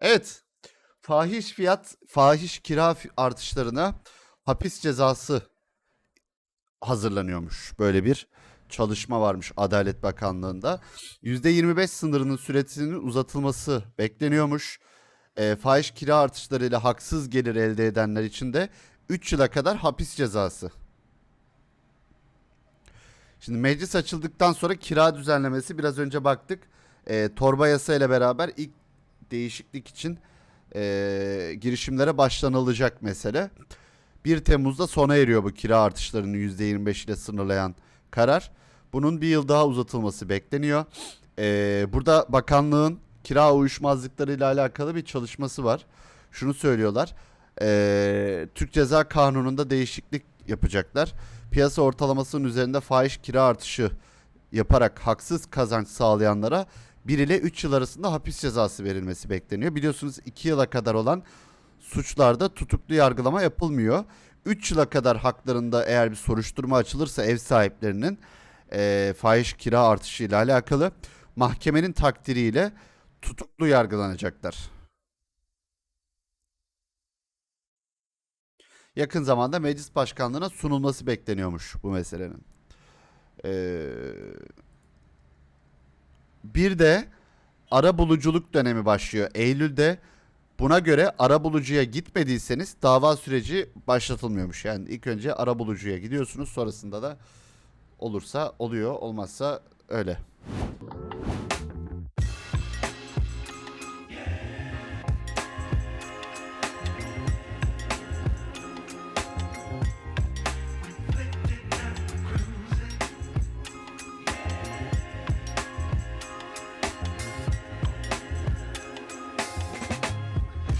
Evet. Fahiş fiyat, fahiş kira artışlarına hapis cezası hazırlanıyormuş. Böyle bir çalışma varmış Adalet Bakanlığı'nda. %25 sınırının süresinin uzatılması bekleniyormuş. E, fahiş kira artışlarıyla haksız gelir elde edenler için de 3 yıla kadar hapis cezası. Şimdi meclis açıldıktan sonra kira düzenlemesi biraz önce baktık. E, torba yasa ile beraber ilk değişiklik için e, girişimlere başlanılacak mesele. 1 Temmuz'da sona eriyor bu kira artışlarını %25 ile sınırlayan karar. Bunun bir yıl daha uzatılması bekleniyor. E, burada bakanlığın kira uyuşmazlıkları ile alakalı bir çalışması var. Şunu söylüyorlar. E, Türk Ceza Kanunu'nda değişiklik yapacaklar. Piyasa ortalamasının üzerinde fahiş kira artışı yaparak haksız kazanç sağlayanlara 1 ile 3 yıl arasında hapis cezası verilmesi bekleniyor. Biliyorsunuz 2 yıla kadar olan suçlarda tutuklu yargılama yapılmıyor. 3 yıla kadar haklarında eğer bir soruşturma açılırsa ev sahiplerinin eee fahiş kira artışı ile alakalı mahkemenin takdiriyle tutuklu yargılanacaklar. Yakın zamanda meclis başkanlığına sunulması bekleniyormuş bu meselenin. Eee bir de ara buluculuk dönemi başlıyor. Eylül'de buna göre ara bulucuya gitmediyseniz dava süreci başlatılmıyormuş. Yani ilk önce ara bulucuya gidiyorsunuz sonrasında da olursa oluyor olmazsa öyle.